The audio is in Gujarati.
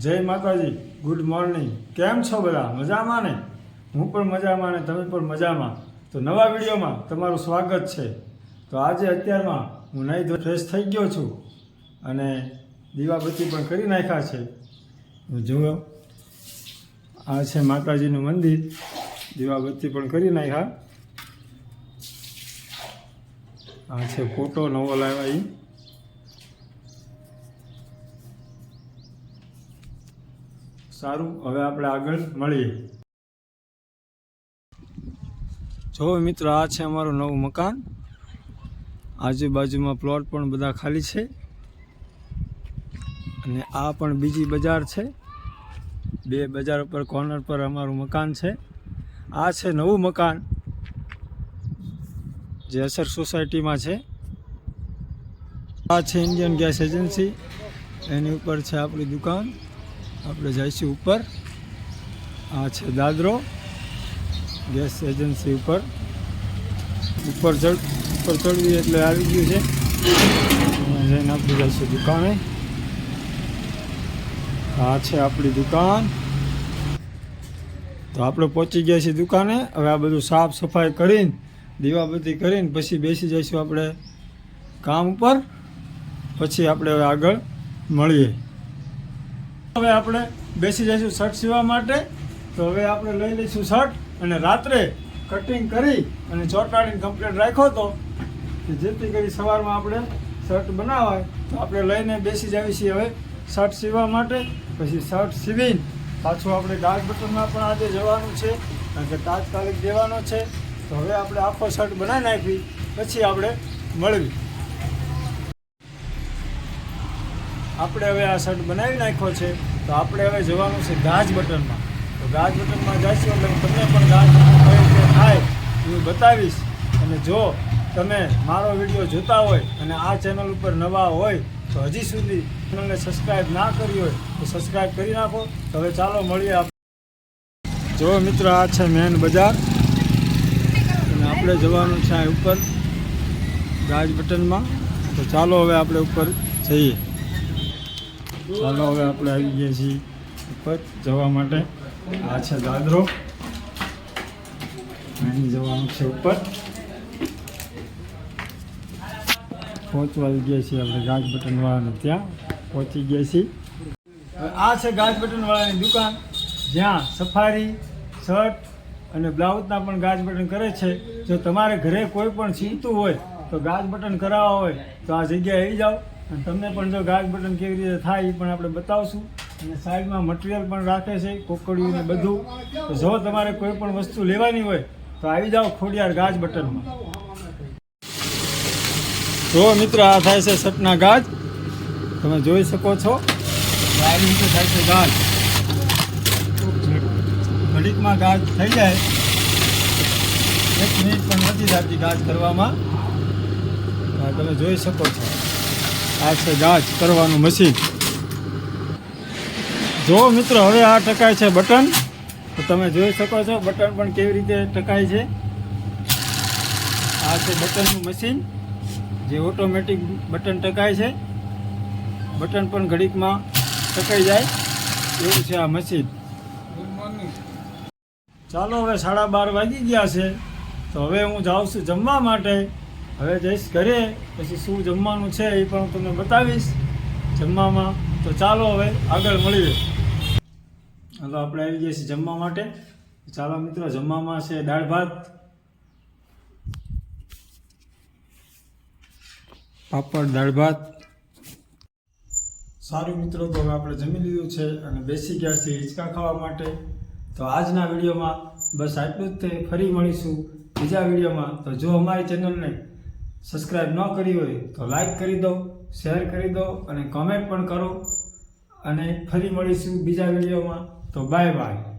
જય માતાજી, ગુડ મોર્નિંગ. કેમ છો બધા? મજામાં ને? હું પણ મજામાં ને તમે પણ મજામાં. તો નવા વિડીયોમાં તમારું સ્વાગત છે. તો આજે અત્યારમાં હું નહીં ધોઈ ફ્રેશ થઈ ગયો છું અને દીવાબત્તી પણ કરી નાખ્યા છે. હું જુઓ, આ છે માતાજીનું મંદિર. દીવાબત્તી પણ કરી નાખ્યા. આ છે ફોટો નવો લાવ્યા ઈ. સારું. હવે આપણે આગળ મળીએ. જો મિત્રો, આ છે અમારું નવું મકાન. આજુબાજુમાં પ્લોટ પણ બધા ખાલી છે. અને આ પણ બીજી બજાર છે. બે બજાર ઉપર કોર્નર પર અમારું મકાન છે. આ છે નવું મકાન, જે અસર સોસાયટીમાં છે. આ છે ઇન્ડિયન ગેસ એજન્સી એની ઉપર છે આપણી દુકાન. આપણે જઈશું ઉપર. આ છે દાદરો. ગેસ એજન્સી ઉપર. ઉપર ચડ, ઉપર ચડવી એટલે આવી ગયું છે. જઈને આપણે જઈશું દુકાને. આ છે આપણી દુકાન. તો આપણે પહોંચી ગયા છીએ દુકાને. હવે આ બધું સાફ સફાઈ કરીને, દીવાબત્તી કરીને પછી બેસી જઈશું આપણે કામ ઉપર. પછી આપણે હવે આગળ મળીએ. હવે આપણે બેસી જઈશું શર્ટ સીવવા માટે. તો હવે આપણે લઈ લઈશું શર્ટ અને રાત્રે કટિંગ કરી અને ચોંટાડીને કમ્પ્લીટ રાખ્યો તો કે જેથી કરી સવારમાં આપણે શર્ટ બનાવાય. તો આપણે લઈને બેસી જઈએ છીએ હવે શર્ટ સીવવા માટે. પછી શર્ટ સીવીને પાછું આપણે ડાર્ક બટનમાં પણ આજે જવાનું છે, કારણ કે તાત્કાલિક દેવાનો છે. તો હવે આપણે આખો શર્ટ બનાવી નાખવી પછી આપણે મળવી. આપણે હવે આ શર્ટ બનાવી નાખ્યો છે, તો આપણે હવે જવાનું છે ગાજ બટનમાં. તો ગાજ બટનમાં જઈશું એટલે તમને પણ ગાજ કઈ રીતે થાય હું બતાવીશ. અને જો તમે મારો વીડિયો જોતા હોય અને આ ચેનલ ઉપર નવા હોય, તો હજી સુધી ચેનલને સબસ્ક્રાઈબ ના કરી હોય, તો સબસ્ક્રાઈબ કરી નાખો. તો હવે ચાલો મળીએ આપણે જો મિત્રો, આ છે મેન બજાર. અને આપણે જવાનું છે આ ઉપર, ગાજ બટનમાં. તો ચાલો હવે આપણે ઉપર જઈએ. ચાલો હવે આપણે આવી ગયા છીએ ઉપર જવા માટે. આ છે દાદરો. અહીં જવાનું છે ઉપર. પહોંચવા ગયા છીએ આપણે ગાજ બટન વાળાને ત્યાં. પહોંચી ગયા છીએ. આ છે ગાજ બટન વાળાની દુકાન. જ્યાં સફારી, શર્ટ અને બ્લાઉઝના પણ ગાજ બટન કરે છે. જો તમારે ઘરે કોઈ પણ સીવતું હોય તો ગાજ બટન કરાવવા હોય તો આ જગ્યાએ આવી જાઓ. અને તમને પણ જો ગાજ બટન કેવી રીતે થાય એ પણ આપણે બતાવશું. અને સાઈડમાં મટીરિયલ પણ રાખે છે કોકડિયું ને બધું. તો જો તમારે કોઈ પણ વસ્તુ લેવાની હોય, તો આવી જાઓ ખોડિયાર ગાજ બટનમાં જો મિત્ર, આ થાય છે સટના ગાજ તમે જોઈ શકો છો. આવી રીતે થાય છે ગાજ ઘડીકમાં ગાજ થઈ જાય. એક મિનિટ પણ નથી થતી ગાજ કરવામાં. તમે જોઈ શકો છો. આ છે ગાજ કરવાનું મશીન જો મિત્રો, હવે આ ટકાય છે બટન. તો તમે જોઈ શકો છો, બટન પણ કેવી રીતે ટકાય છે. આ છે બટનનું મશીન જે ઓટોમેટિક બટન ટકાય છે. બટન પણ ઘડીકમાં ટકાઈ જાય. એવું છે આ મશીન ચાલો, હવે સાડા બાર વાગી ગયા છે. તો હવે હું જાઉં છું જમવા માટે. હવે જઈશ ઘરે, પછી શું જમવાનું છે એ પણ હું તમને બતાવીશ. જમવામાં તો ચાલો હવે આગળ મળીએ. હાલો આપણે આવી ગયા છીએ જમવા માટે. ચાલો મિત્રો, જમવામાં છે દાળ ભાત. પાપડ, દાળ ભાત. સારું મિત્રો, તો હવે આપણે જમી લીધું છે અને બેસી ગયા છીએ હિંચકા ખાવા માટે. તો આજના વિડીયોમાં બસ આટલું જ તે. ફરી મળીશું બીજા વિડીયોમાં. તો જો અમારી ચેનલને સબસ્ક્રાઈબ ન કરી હોય તો લાઈક કરી દો, શેર કરી દો અને કોમેન્ટ પણ કરો. અને ફરી મળીશું બીજા વિડીયોમાં. તો બાય બાય